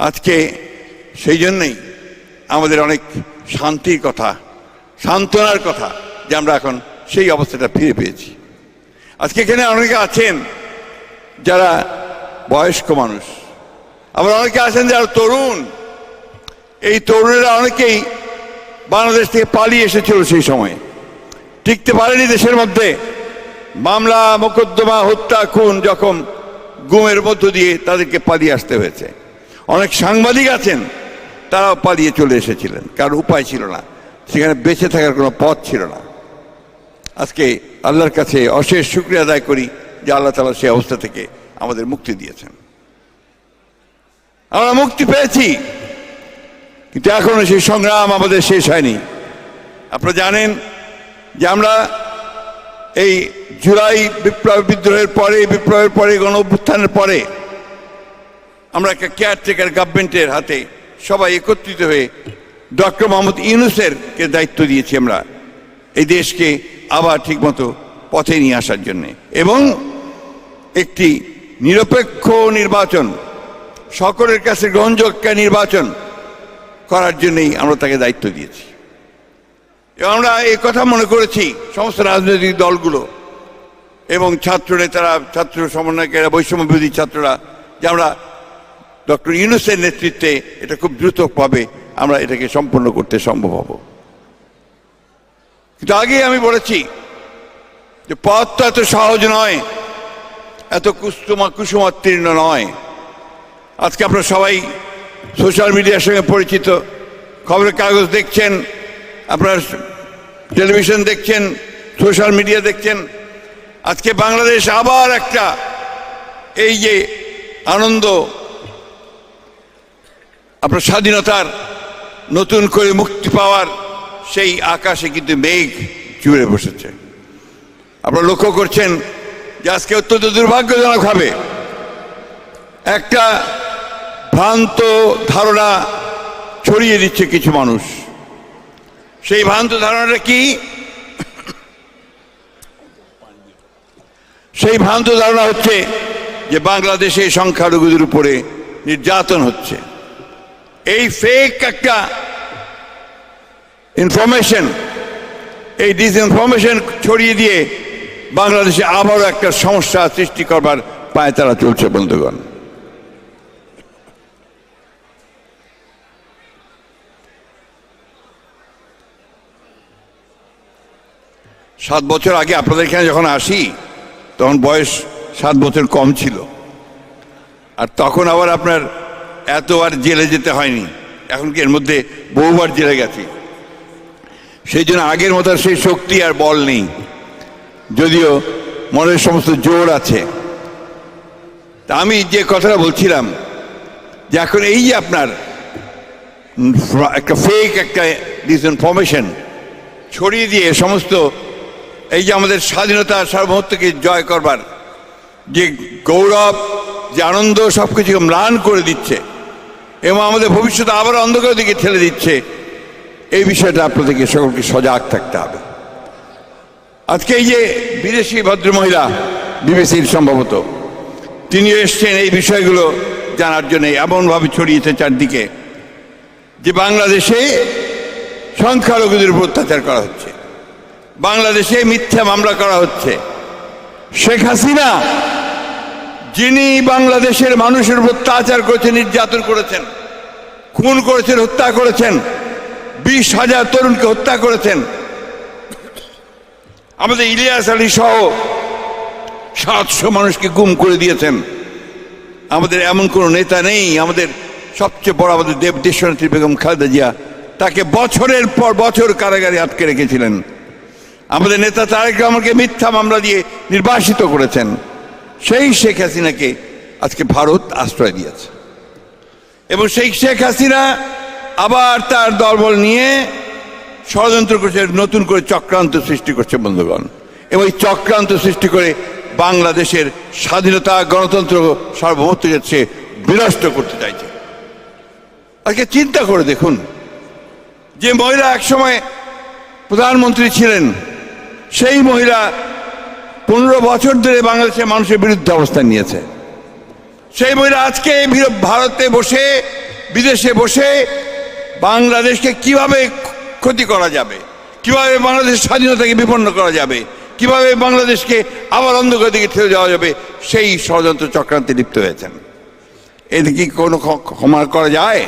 আজকে সেই জন্যই আমাদের অনেক শান্তির কথা, সান্ত্বনার কথা যে আমরা এখন সেই অবস্থাটা ফিরে পেয়েছি। আজকে এখানে অনেকে আছেন যারা বয়স্ক মানুষ। আবার অনেকে আছেন যারা তরুণ। এই তরুণেরা অনেকেই বাংলাদেশ থেকে পালিয়ে এসেছিল সেই সময়ে। টিকতে পারেনি দেশের মধ্যে। মামলা, মোকদ্দমা, হত্যা, খুন যখন গুমের মধ্য দিয়ে তাদেরকে পালিয়ে আসতে হয়েছে। অনেক সাংবাদিক আছেন, তারাও পালিয়ে চলে এসেছিলেন। কারণ উপায় ছিল না। সেখানে বেঁচে থাকার কোনো পথ ছিল না। আজকে আল্লাহর কাছে অশেষ শুক্রিয়া আদায় করি যে আল্লাহ তালা সেই অবস্থা থেকে আমাদের মুক্তি দিয়েছেন। আমরা মুক্তি পেয়েছি, কিন্তু এখনও সেই সংগ্রাম আমাদের শেষ হয়নি। আপনারা জানেন যে আমরা এই জুলাই বিপ্লব বিদ্রোহের পরে, বিপ্লবের পরে গণ অভ্যুত্থানের পরে আমরা একটা কেয়ারটেকার গভর্নমেন্টের হাতে সবাই একত্রিত হয়ে ডক্টর মোহাম্মদ ইউনুসের কে দায়িত্ব দিয়েছি আমরা এই দেশকে আবার ঠিকমতো পথে নিয়ে আসার জন্য। এবং একটি নিরপেক্ষ নির্বাচন, সকলের কাছে গ্রহণযোগ্য নির্বাচন করার জন্যই আমরা তাকে দায়িত্ব দিয়েছি। এবং আমরা এই কথা মনে করেছি সমস্ত রাজনৈতিক দলগুলো এবং ছাত্র নেতারা, ছাত্র সমন্বয়কেরা বৈষম্য বিরোধী ছাত্ররা, যে আমরা ডক্টর ইউনুসের নেতৃত্বে এটা খুব দ্রুতভাবে আমরা এটাকে সম্পন্ন করতে সম্ভব হব। কিন্তু আগে আমি বলেছি যে পথ তো এত সহজ নয়, এত কুষ্টমা কুসুমাত্তীর্ণ নয়। আজকে আপনারা সবাই সোশ্যাল মিডিয়ার সঙ্গে পরিচিত, খবরের কাগজ দেখছেন, আপনার টেলিভিশন দেখছেন, সোশ্যাল মিডিয়া দেখছেন। আজকে বাংলাদেশ আবার একটা এই যে আনন্দ আপনার স্বাধীনতার নতুন করে মুক্তি পাওয়ার সেই আকাশে কিন্তু মেঘ জুড়ে বসেছে। আপনারা লক্ষ্য করছেন যে আজকে অত্যন্ত দুর্ভাগ্যজনক হবে একটা ভ্রান্ত ধারণা ছড়িয়ে দিচ্ছে কিছু মানুষ। সেই ভ্রান্ত ধারণাটা কি? সেই ভ্রান্ত ধারণা হচ্ছে যে বাংলাদেশে সংখ্যালঘুদের উপরে নির্যাতন হচ্ছে। এই ফেক একটা ইনফরমেশন এই ডিসইনফরমেশন ছড়িয়ে দিয়ে বাংলাদেশে আবারও একটা সমস্যা সৃষ্টি করবার পায়ে তারা চলছে, বন্ধুগণ। সাত বছর আগে আপনাদের এখানে যখন আসি, তখন বয়স সাত বছর কম ছিল। আর তখন আবার আপনার এত আর জেলে যেতে হয়নি। এখন কি এর মধ্যে বহুবার জেলে গেছি। সেই জন্য আগের মতো সেই শক্তি আর বল নেই। যদিও মনের সমস্ত জোর আছে। তা আমি যে কথাটা বলছিলাম, যে এখন এই যে আপনার একটা ফেক একটা ডিসইনফরমেশন ছড়িয়ে দিয়ে সমস্ত এই যে আমাদের স্বাধীনতা, সার্বভৌমত্বকে জয় করবার যে গৌরব, যে আনন্দ সব কিছুকে ম্লান করে দিচ্ছে এবং আমাদের ভবিষ্যৎ আবার অন্ধকার দিকে ঠেলে দিচ্ছে। এই বিষয়টা আপনাদেরকে সকলকে সজাগ থাকতে হবে। আজকে এই যে বিদেশি ভদ্রমহিলা বিবিসির সম্ভবত তিনি এসছেন এই বিষয়গুলো জানার জন্য, এমনভাবে ছড়িয়েছে চারদিকে, যে বাংলাদেশে সংখ্যালঘুদের উপর অত্যাচার করা হচ্ছে। বাংলাদেশে মিথ্যা মামলা করা হচ্ছে। শেখ হাসিনা যিনি বাংলাদেশের মানুষের অত্যাচার করেছেন, নির্যাতন করেছেন, খুন করেছেন, হত্যা করেছেন, বিশ হাজার তরুণকে হত্যা করেছেন, আমাদের ইলিয়াস আলী সহ সাতশো মানুষকে গুম করে দিয়েছেন। আমাদের এমন কোনো নেতা নেই, আমাদের সবচেয়ে বড় আমাদের দেব দেশনেত্রী বেগম খালেদা জিয়া, তাকে বছরের পর বছর কারাগারে আটকে রেখেছিলেন। আমাদের নেতা তারেক রহমানকে মিথ্যা মামলা দিয়ে নির্বাসিত করেছেন। সেই শেখ হাসিনাকে আজকে ভারত আশ্রয় দিয়েছে। এবং সেই শেখ হাসিনা আবার তার দলবল নিয়ে ষড়যন্ত্র করছে, নতুন করে চক্রান্ত সৃষ্টি করছে বন্ধুগণ। এবং এই চক্রান্ত সৃষ্টি করে বাংলাদেশের স্বাধীনতা, গণতন্ত্র সার্বভৌমত্বকে সে বিনষ্ট করতে চাইছে। আজকে চিন্তা করে দেখুন যে মহিলা একসময় প্রধানমন্ত্রী ছিলেন, সেই মহিলা পনেরো বছর ধরে বাংলাদেশের মানুষের বিরুদ্ধে অবস্থান নিয়েছে। সেই মহিলা আজকে ভারতে বসে, বিদেশে বসে বাংলাদেশকে কীভাবে ক্ষতি করা যাবে, কীভাবে বাংলাদেশের স্বাধীনতাকে বিপন্ন করা যাবে, কীভাবে বাংলাদেশকে আবার অন্ধকার দিকে ঠেলে যাওয়া যাবে, সেই ষড়যন্ত্র চক্রান্তে লিপ্ত হয়েছেন। এদের কি কোনো ক্ষমা করা যায়?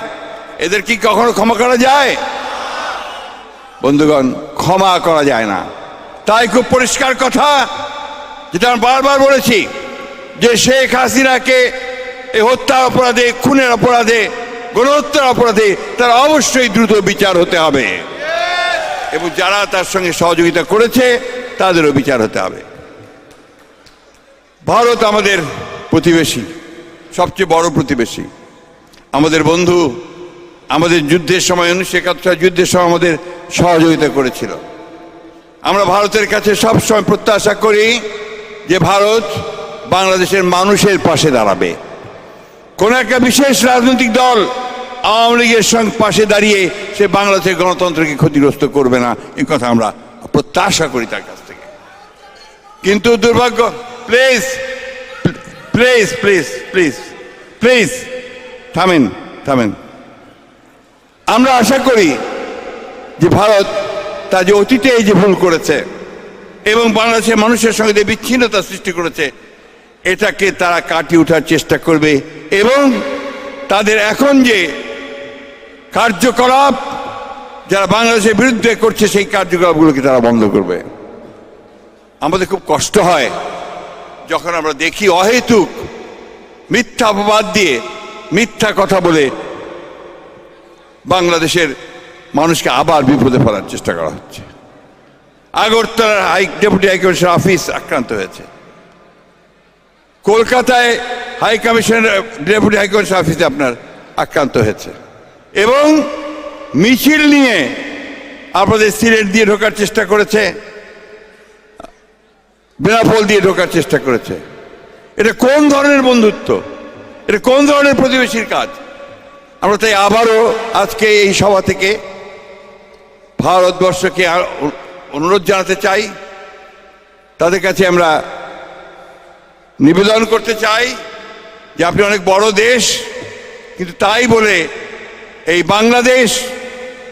এদের কি কখনো ক্ষমা করা যায়? বন্ধুগণ, ক্ষমা করা যায় না। তাই খুব পরিষ্কার কথা যেটা আমি বারবার বলেছি যে শেখ হাসিনাকে এই হত্যার অপরাধে, খুনের অপরাধে, গণহত্যার অপরাধে তার অবশ্যই দ্রুত বিচার হতে হবে। এবং যারা তার সঙ্গে সহযোগিতা করেছে, তাদেরও বিচার হতে হবে। ভারত আমাদের প্রতিবেশী, সবচেয়ে বড় প্রতিবেশী। আমাদের বন্ধু, আমাদের যুদ্ধের সময়, উনিশশো একাত্তর যুদ্ধের সময় আমাদের সহযোগিতা করেছিল। আমরা ভারতের কাছে সবসময় প্রত্যাশা করি যে ভারত বাংলাদেশের মানুষের পাশে দাঁড়াবে। কোন একটা বিশেষ রাজনৈতিক দল আওয়ামী লীগের সঙ্গে পাশে দাঁড়িয়ে সে বাংলাদেশের গণতন্ত্রকে ক্ষতিগ্রস্ত করবে না, এই কথা আমরা প্রত্যাশা করি তার কাছ থেকে। কিন্তু দুর্ভাগ্য, please please please please please, থামেন থামেন। আমরা আশা করি যে ভারত তা যে অতীতে এই যে ভুল করেছে এবং বাংলাদেশের মানুষের সঙ্গে যে বিচ্ছিন্নতা সৃষ্টি করেছে, এটাকে তারা কাটিয়ে ওঠার চেষ্টা করবে এবং তাদের এখন যে কার্যকলাপ যারা বাংলাদেশের বিরুদ্ধে করছে, সেই কার্যকলাপগুলোকে তারা বন্ধ করবে। আমাদের খুব কষ্ট হয় যখন আমরা দেখি অহেতুক মিথ্যা অপবাদ দিয়ে মিথ্যা কথা বলে বাংলাদেশের মানুষকে আবার বিপদে ফেলার চেষ্টা করা হচ্ছে। আগরতলার হাই ডেপুটি হাইকমিশনার অফিস আক্রান্ত হয়েছে। কলকাতায় হাই কমিশনার, ডেপুটি হাইকমিশনার অফিসে আপনার আক্রান্ত হয়েছে। এবং মিছিল নিয়ে আপনাদের সিলেট দিয়ে ঢোকার চেষ্টা করেছে, বেনাপোল দিয়ে ঢোকার চেষ্টা করেছে। এটা কোন ধরনের বন্ধুত্ব? এটা কোন ধরনের প্রতিবেশীর কাজ? আমরা তাই আবারও আজকে এই সভা থেকে ভারতবর্ষকে অনুরোধ জানাতে চাই, তাদের কাছে আমরা নিবেদন করতে চাই যে আপনি অনেক বড় দেশ, কিন্তু তাই বলে এই বাংলাদেশ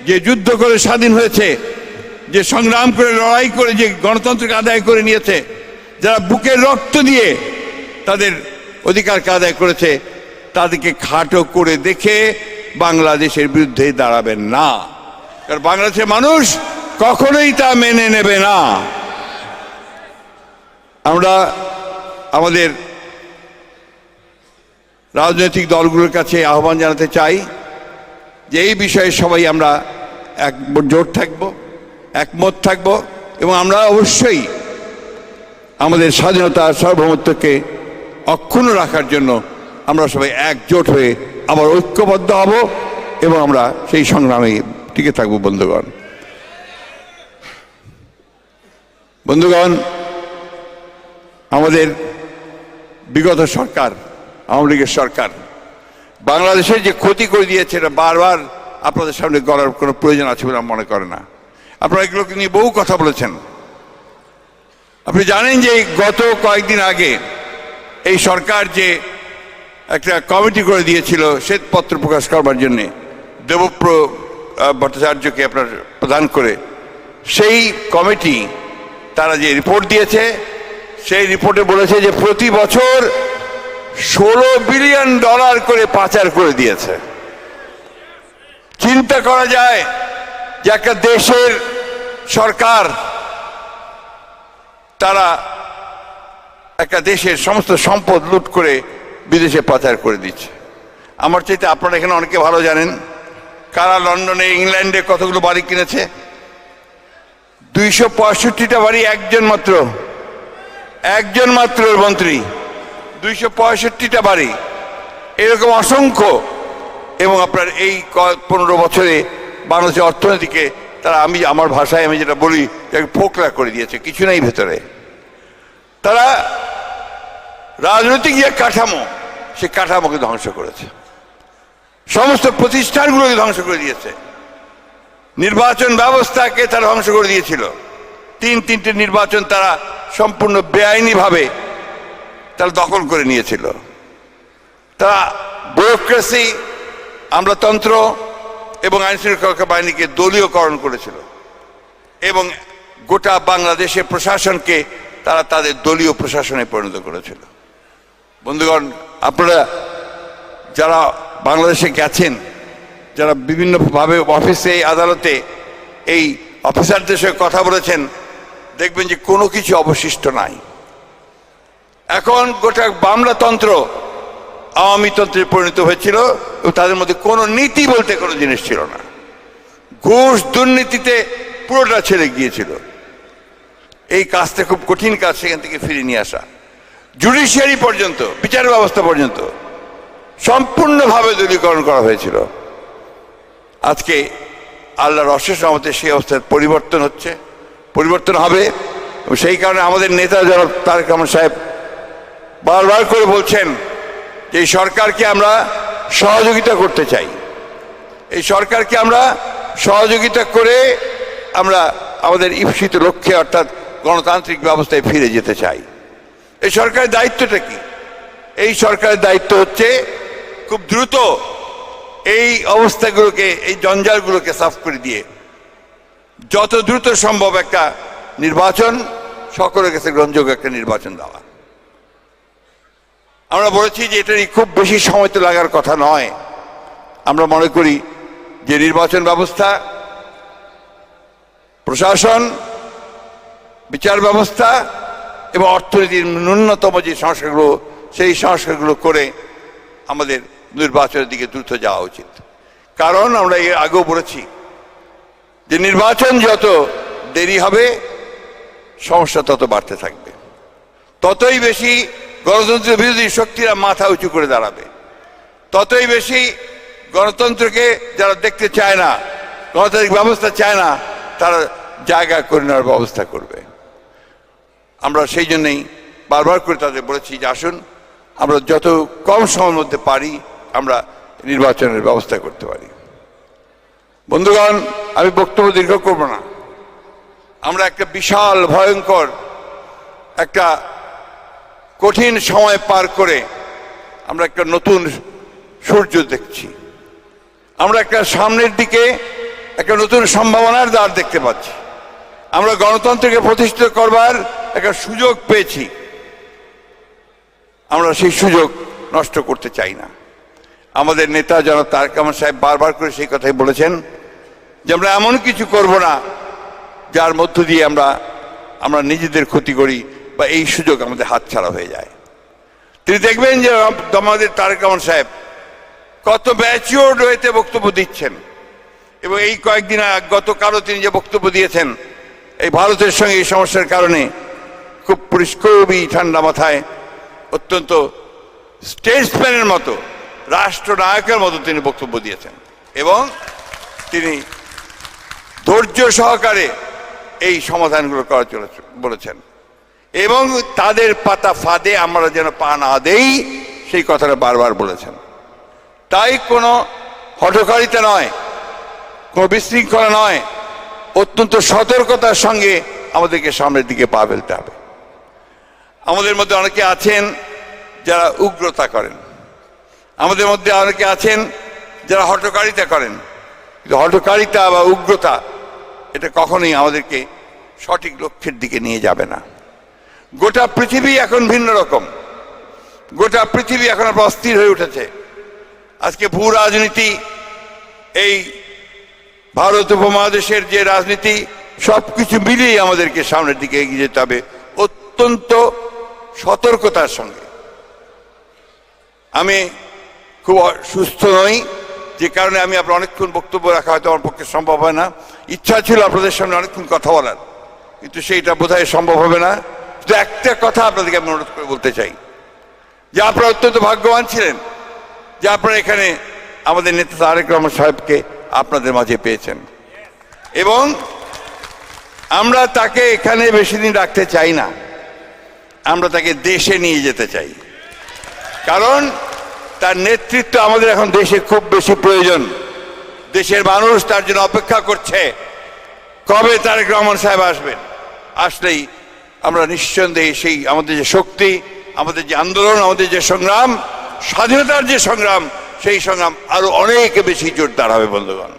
যে যুদ্ধ করে স্বাধীন হয়েছে, যে সংগ্রাম করে, লড়াই করে, যে গণতন্ত্রকে আদায় করে নিয়েছে, যারা বুকের রক্ত দিয়ে তাদের অধিকারকে আদায় করেছে, তাদেরকে খাটো করে দেখে বাংলাদেশের বিরুদ্ধে দাঁড়াবেন না। কারণ বাংলাদেশের মানুষ কখনোই তা মেনে নেবে না। আমরা আমাদের রাজনৈতিক দলগুলোর কাছে আহ্বান জানাতে চাই যে এই বিষয়ে সবাই আমরা এক জোট থাকব, একমত থাকব এবং আমরা অবশ্যই আমাদের স্বাধীনতা, সার্বভৌমত্বকে অক্ষুণ্ণ রাখার জন্য আমরা সবাই একজোট হয়ে আবার ঐক্যবদ্ধ হব এবং আমরা সেই সংগ্রামে টিকে থাকব, বন্ধুগণ। বন্ধুগণ, আমাদের বিগত সরকার, আওয়ামী লীগের সরকার, বাংলাদেশের যে ক্ষতি করে দিয়েছে এটা বারবার আপনাদের সামনে করার কোনো প্রয়োজন আছে বলে মনে করে না। আপনারা এগুলোকে নিয়ে বহু কথা বলেছেন। আপনি জানেন যে গত কয়েকদিন আগে এই সরকার যে একটা কমিটি করে দিয়েছিল শ্বেতপত্র প্রকাশ করবার জন্যে দেবপ্র ভট্টাচার্যকে আপনার প্রদান করে, সেই কমিটি তারা যে রিপোর্ট দিয়েছে, সেই রিপোর্টে বলেছে যে প্রতি বছর ষোলো বিলিয়ন ডলার করে পাচার করে দিয়েছে। চিন্তা করা যায় যে একটা দেশের সরকার, তারা একটা দেশের সমস্ত সম্পদ লুট করে বিদেশে পাচার করে দিচ্ছে। আমার চাইতে আপনারা এখানে অনেকে ভালো জানেন। কারা লন্ডনে, ইংল্যান্ডে কতগুলো বাড়ি কিনেছে? দুইশো পঁয়ষট্টিটা বাড়ি একজন মাত্র। একজন মাত্র মন্ত্রী। দুইশো পঁয়ষট্টিটা বাড়ি। এরকম অসংখ্য। এবং আপনার এই পনেরো বছরে বাংলাদেশের অর্থনীতিকে তারা আমি, আমার ভাষায় আমি যেটা বলি ফোকলা করে দিয়েছে। কিছু নেই ভেতরে। তারা রাজনৈতিক যে কাঠামো, সে কাঠামোকে ধ্বংস করেছে। সমস্ত প্রতিষ্ঠানগুলোকে ধ্বংস করে দিয়েছে। নির্বাচন ব্যবস্থাকে তারা ধ্বংস করে দিয়েছিল। তিন তিনটে নির্বাচন তারা সম্পূর্ণ বেআইনিভাবে তারা দখল করে নিয়েছিল। তারা ব্যুরোক্রেসি আমলাতন্ত্র এবং আইন শৃঙ্খলা বাহিনীকে দলীয়করণ করেছিল এবং গোটা বাংলাদেশের প্রশাসনকে তারা তাদের দলীয় প্রশাসনে পরিণত করেছিল। বন্ধুগণ, আপনারা যারা বাংলাদেশে গেছেন যারা বিভিন্নভাবে অফিসে, আদালতে এই অফিসারদের সঙ্গে কথা বলেছেন, দেখবেন যে কোনো কিছু অবশিষ্ট নাই। এখন গোটা বাংলাতন্ত্র আওয়ামী তন্ত্রে পরিণত হয়েছিল তাদের মধ্যে কোনো নীতি বলতে কোনো জিনিস ছিল না। ঘুষ দুর্নীতিতে পুরোটা ছেড়ে গিয়েছিল। এই কাজটা খুব কঠিন কাজ, সেখান থেকে ফিরিয়ে নিয়ে আসা। জুডিশিয়ারি পর্যন্ত, বিচার ব্যবস্থা পর্যন্ত সম্পূর্ণভাবে দলীয়করণ করা হয়েছিল। আজকে আল্লাহর অশেষ রহমতে সেই অবস্থার পরিবর্তন হচ্ছে, পরিবর্তন হবে। সেই কারণে আমাদের নেতা জনাব তারেক রহমান সাহেব বারবার করে বলছেন যে এই সরকারকে আমরা সহযোগিতা করতে চাই। এই সরকারকে আমরা সহযোগিতা করে আমরা আমাদের ঈপ্সিত লক্ষ্যে অর্থাৎ গণতান্ত্রিক ব্যবস্থায় ফিরে যেতে চাই। এই সরকারের দায়িত্বটা কি? এই সরকারের দায়িত্ব হচ্ছে খুব দ্রুত এই অবস্থাগুলোকে, এই জঞ্জালগুলোকে সাফ করে দিয়ে যত দ্রুত সম্ভব একটা নির্বাচন, সকলের কাছে গ্রহণযোগ্য একটা নির্বাচন দেওয়া। আমরা বলেছি যে এটারই খুব বেশি সময় তো লাগার কথা নয়। আমরা মনে করি যে নির্বাচন ব্যবস্থা, প্রশাসন, বিচার ব্যবস্থা এবং অর্থনীতির ন্যূনতম যে সংস্কারগুলো, সেই সংস্কারগুলো করে আমাদের নির্বাচনের দিকে দ্রুত যাওয়া উচিত। কারণ আমরা এর আগেও বলেছি যে নির্বাচন যত দেরি হবে, সমস্যা তত বাড়তে থাকবে। ততই বেশি গণতন্ত্রের বিরোধী শক্তিরা মাথা উঁচু করে দাঁড়াবে। ততই বেশি গণতন্ত্রকে যারা দেখতে চায় না, গণতান্ত্রিক ব্যবস্থা চায় না, তারা জায়গা করে নেওয়ার ব্যবস্থা করবে। আমরা সেই জন্যই বারবার করে তাদের বলেছি যে আসুন, আমরা যত কম সময়ের মধ্যে পারি আমরা নির্বাচনের ব্যবস্থা করতে পারি। বন্ধুগণ, আমি বক্তব্য দীর্ঘ করব না। আমরা একটা বিশাল, ভয়ঙ্কর, একটা কঠিন সময় পার করে আমরা একটা নতুন সূর্য দেখছি। আমরা একটা সামনের দিকে একটা নতুন সম্ভাবনার দ্বার দেখতে পাচ্ছি। আমরা গণতন্ত্রকে প্রতিষ্ঠিত করবার একটা সুযোগ পেয়েছি। আমরা সেই সুযোগ নষ্ট করতে চাই না। আমাদের নেতা যেন তারেক সাহেব বারবার করে সেই কথাই বলেছেন যে আমরা এমন কিছু করব না, যার মধ্য দিয়ে আমরা আমরা নিজেদের ক্ষতি করি বা এই সুযোগ আমাদের হাতছাড়া হয়ে যায়। তিনি দেখবেন যে আমাদের তারেক সাহেব কত ম্যাচিওর হয়েতে বক্তব্য দিচ্ছেন। এবং এই কয়েকদিন গতকালও তিনি যে বক্তব্য দিয়েছেন, এই ভারতের সঙ্গে এই সমস্যার কারণে খুব পরিষ্কারই ঠান্ডা মাথায়, অত্যন্ত স্টেটসম্যানের মতো রাষ্ট্রনায়কের মতো তিনি বক্তব্য দিয়েছেন। এবং তিনি ধৈর্য সহকারে এই সমাধানগুলো করা চলেছে বলেছেন। এবং তাদের পাতা ফাঁদে আমরা যেন পা না দেই, সেই কথাটা বারবার বলেছেন। তাই কোনো হঠকারিতা নয়, কোনো বিশৃঙ্খলা নয়, অত্যন্ত সতর্কতার সঙ্গে আমাদেরকে সামনের দিকে পা ফেলতে হবে। আমাদের মধ্যে অনেকে আছেন যারা উগ্রতা করেন। আমাদের মধ্যে অনেকে আছেন যারা হটকারিতা করেন। কিন্তু হটকারিতা বা উগ্রতা, এটা কখনোই আমাদেরকে সঠিক লক্ষ্যের দিকে নিয়ে যাবে না। গোটা পৃথিবী এখন ভিন্ন রকম। গোটা পৃথিবী এখন আপনার অস্থির হয়ে উঠেছে। আজকে ভূ রাজনীতি, এই ভারত উপমহাদেশের যে রাজনীতি সব কিছু মিলিয়ে আমাদেরকে সামনের দিকে এগিয়ে যেতে হবে অত্যন্ত সতর্কতার সঙ্গে। আমি খুব সুস্থ নই। যে কারণে আমি আপনার অনেকক্ষণ বক্তব্য রাখা হয়তো আমার পক্ষে সম্ভব হয় না। ইচ্ছা ছিল আপনাদের সামনে অনেকক্ষণ কথা বলার, কিন্তু সেইটা বোধহয় সম্ভব হবে না। শুধু একটা কথা আপনাদেরকে আমি অনুরোধ করে বলতে চাই। যে আপনারা অত্যন্ত ভাগ্যবান ছিলেন যে আপনারা এখানে আমাদের নেতা তারেক রহমান সাহেবকে আপনাদের মাঝে পেয়েছেন। এবং আমরা তাকে এখানে বেশি দিন রাখতে চাই না। আমরা তাকে দেশে নিয়ে যেতে চাই। কারণ তার নেতৃত্ব আমাদের এখন দেশে খুব বেশি প্রয়োজন। দেশের মানুষ তার জন্য অপেক্ষা করছে। কবে তারেক রহমান সাহেব আসবেন? আসলেই আমরা নিঃসন্দেহে সেই আমাদের যে শক্তি, আমাদের যে আন্দোলন, আমাদের যে সংগ্রাম, স্বাধীনতার যে সংগ্রাম, সেই সংগ্রাম আরও অনেক বেশি জোরদার হবে, বন্ধুগণ।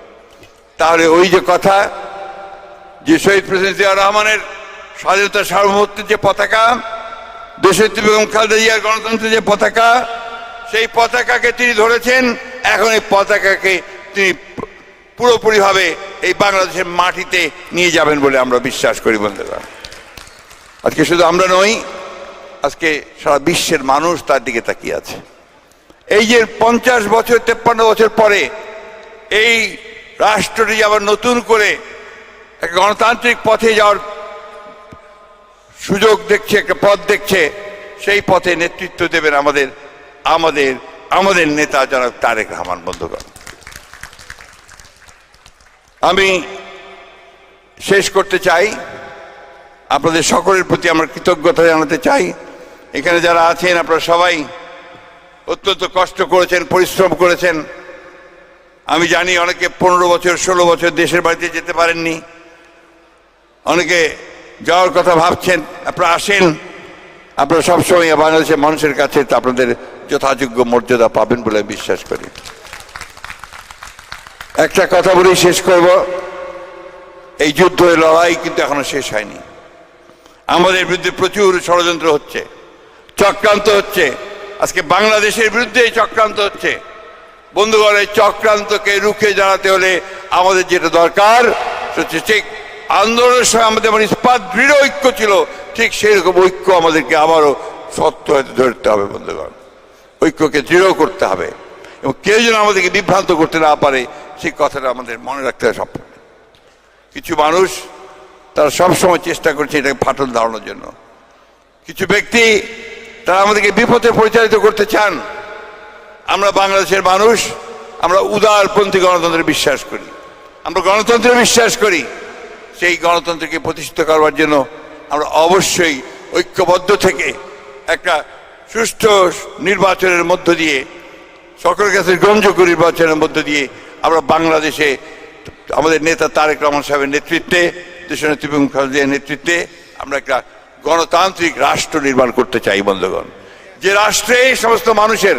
তাহলে ওই যে কথা যে শহীদ প্রেসিডেন্ট জিয়া রহমানের স্বাধীনতা সার্বভৌমত্বের যে পতাকা দেশের বেগম খালেদা জিয়ার গণতন্ত্রের যে পতাকা সেই পতাকাকে তিনি ধরেছেন। এখন এই পতাকাকে তিনি পুরোপুরিভাবে এই বাংলাদেশের মাটিতে নিয়ে যাবেন বলে আমরা বিশ্বাস করি বন্ধুগণ আজকে শুধু আমরা নই, আজকে সারা বিশ্বের মানুষ তার দিকে তাকিয়ে আছে। এই যে পঞ্চাশ বছর, তেপ্পান্ন বছর পরে এই রাষ্ট্রটি আবার নতুন করে একটা গণতান্ত্রিক পথে যাওয়ার সুযোগ দেখছে, একটা পথ দেখছে, সেই পথে নেতৃত্ব দেবেন আমাদের আমাদের আমাদের নেতা জনাব তারেক রহমান, বন্ধুগণ। আমি শেষ করতে চাই। আপনাদের সকলের প্রতি আমার কৃতজ্ঞতা জানাতে চাই। এখানে যারা আছেন, আপনারা সবাই অত্যন্ত কষ্ট করেছেন, পরিশ্রম করেছেন। আমি জানি অনেকে পনেরো বছর, ষোলো বছর দেশের বাড়িতে যেতে পারেননি। অনেকে যাওয়ার কথা ভাবছেন, আপনারা আসেন। আপনারা সবসময় বাংলাদেশের মানুষের কাছে আপনাদের যথাযোগ্য মর্যাদা পাবেন বলে আমি বিশ্বাস করি। একটা কথা বলেই শেষ করব। এই যুদ্ধের লড়াই কিন্তু এখনও শেষ হয়নি। আমাদের বিরুদ্ধে প্রচুর ষড়যন্ত্র হচ্ছে, চক্রান্ত হচ্ছে। আজকে বাংলাদেশের বিরুদ্ধে চক্রান্ত হচ্ছে। বন্ধুগণ, এই চক্রান্তকে রুখে দাঁড়াতে হলে আমাদের যেটা দরকার হচ্ছে ঠিক আন্দোলনের সময় আমাদের যেমন ইস্পাত, দৃঢ় ঐক্য ছিল, ঠিক সেরকম ঐক্য আমাদেরকে আবারও সত্য হতে ধরতে হবে, বন্ধুগণ। ঐক্যকে দৃঢ় করতে হবে। এবং কেউ যেন আমাদেরকে বিভ্রান্ত করতে না পারে, সেই কথাটা আমাদের মনে রাখতে হবে সব কিছু মানুষ, তারা সবসময় চেষ্টা করছে এটাকে ফাটল দাঁড়ানোর জন্য। কিছু ব্যক্তি, তারা আমাদেরকে বিপথে পরিচালিত করতে চান। আমরা বাংলাদেশের মানুষ, আমরা উদারপন্থী গণতন্ত্রে বিশ্বাস করি। আমরা গণতন্ত্রে বিশ্বাস করি। সেই গণতন্ত্রকে প্রতিষ্ঠিত করবার জন্য আমরা অবশ্যই ঐক্যবদ্ধ থেকে একটা সুষ্ঠু নির্বাচনের মধ্য দিয়ে, সকলের কাছে গ্রহণযোগ্য নির্বাচনের মধ্য দিয়ে আমরা বাংলাদেশে, আমাদের নেতা তারেক রহমান সাহেবের নেতৃত্বে, দেশনেত্রী খালেদার নেতৃত্বে আমরা একটা গণতান্ত্রিক রাষ্ট্র নির্মাণ করতে চাই, বন্ধুগণ। যে রাষ্ট্রে সমস্ত মানুষের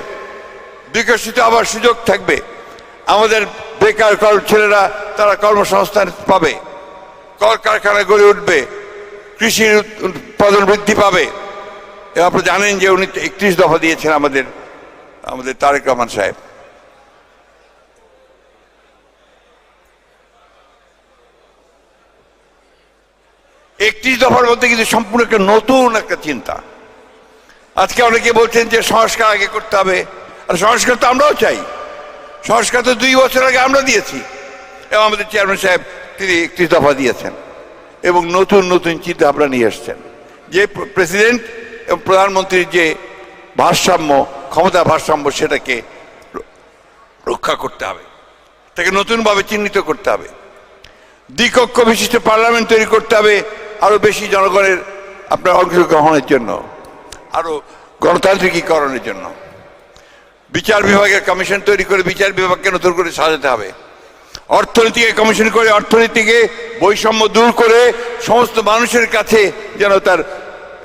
বিকশিত হওয়ার সুযোগ থাকবে, আমাদের বেকার কর ছেলেরা তারা কর্মসংস্থান পাবে কল কারখানা গড়ে উঠবে, কৃষির উৎপাদন বৃদ্ধি পাবে আপনারা জানেন যে উনি একত্রিশ দফা দিয়েছেন আমাদের আমাদের তারেক রহমান সাহেব। একত্রিশ দফার মধ্যে কিন্তু সম্পূর্ণ একটা নতুন একটা চিন্তা। আজকে অনেকে বলছেন যে সংস্কার আগে করতে হবে। আর সংস্কার তো আমরাও চাই। সংস্কার তো দুই বছর আগে আমরা দিয়েছি। এবং আমাদের চেয়ারম্যান সাহেব তিনি একত্রিশ দফা দিয়েছেন। এবং নতুন নতুন চিন্তা ভাবনা নিয়ে এসছেন যে প্রেসিডেন্ট প্রধানমন্ত্রীর যে ভারসাম্য, ক্ষমতা ভারসাম্য, সেটাকে রক্ষা করতে হবে। তাকে নতুনভাবে চিহ্নিত করতে হবে। দ্বিকক্ষ বিশিষ্ট পার্লামেন্ট তৈরি করতে হবে আরও বেশি জনগণের আপনার অংশগ্রহণের জন্য, আরও গণতান্ত্রিকীকরণের জন্য। বিচার বিভাগের কমিশন তৈরি করে বিচার বিভাগকে নতুন করে সাজাতে হবে। অর্থনীতিকে কমিশন করে অর্থনীতিকে বৈষম্য দূর করে সমস্ত মানুষের কাছে যেন তার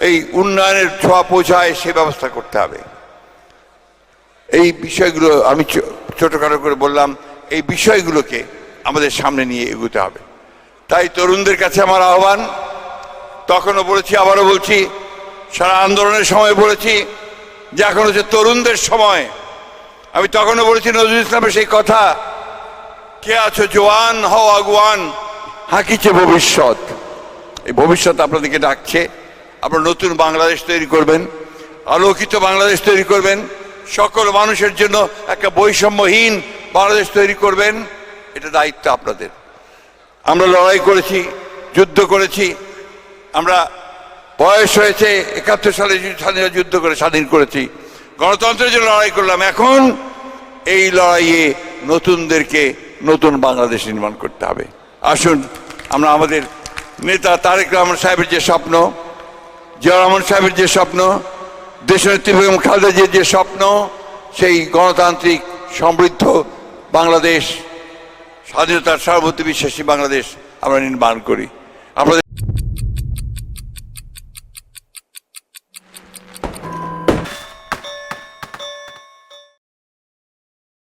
এই উন্নয়নের ছোঁয়া পৌঁছায় সে ব্যবস্থা করতে হবে। এই বিষয়গুলো আমি ছোটখাটো করে বললাম, এই বিষয়গুলোকে আমাদের সামনে নিয়ে এগোতে হবে। তাই তরুণদের কাছে আমার আহ্বান, তখনও বলেছি, আবারও বলছি, সারা আন্দোলনের সময় বলেছি, যে এখন হচ্ছে তরুণদের সময়। আমি তখনও বলেছি, নজরুল ইসলামের সেই কথা, কে আছো জোয়ান হও আগুয়ান, হাঁকিছে ভবিষ্যৎ। এই ভবিষ্যৎ আপনাদেরকে ডাকছে। আপনারা নতুন বাংলাদেশ তৈরি করবেন, আলোকিত বাংলাদেশ তৈরি করবেন, সকল মানুষের জন্য একটা বৈষম্যহীন বাংলাদেশ তৈরি করবেন, এটা দায়িত্ব আপনাদের। আমরা লড়াই করেছি, যুদ্ধ করেছি, আমরা বয়স হয়েছে একাত্তর সালে স্বাধীনতা যুদ্ধ করে স্বাধীন করেছি, গণতন্ত্রের জন্য লড়াই করলাম, এখন এই লড়াইয়ে নতুনদেরকে নতুন বাংলাদেশ নির্মাণ করতে হবে। আসুন, আমরা আমাদের নেতা তারেক রহমান সাহেবের যে স্বপ্ন জিয়া রহমান সাহেবের যে স্বপ্ন, দেশনেত্রী বেগম খালেদা জিয়ার যে স্বপ্ন, সেই গণতান্ত্রিক সমৃদ্ধ বাংলাদেশ, স্বাধীনতার সর্বত্র বিশ্বাসী বাংলাদেশ আমরা নির্মাণ করি।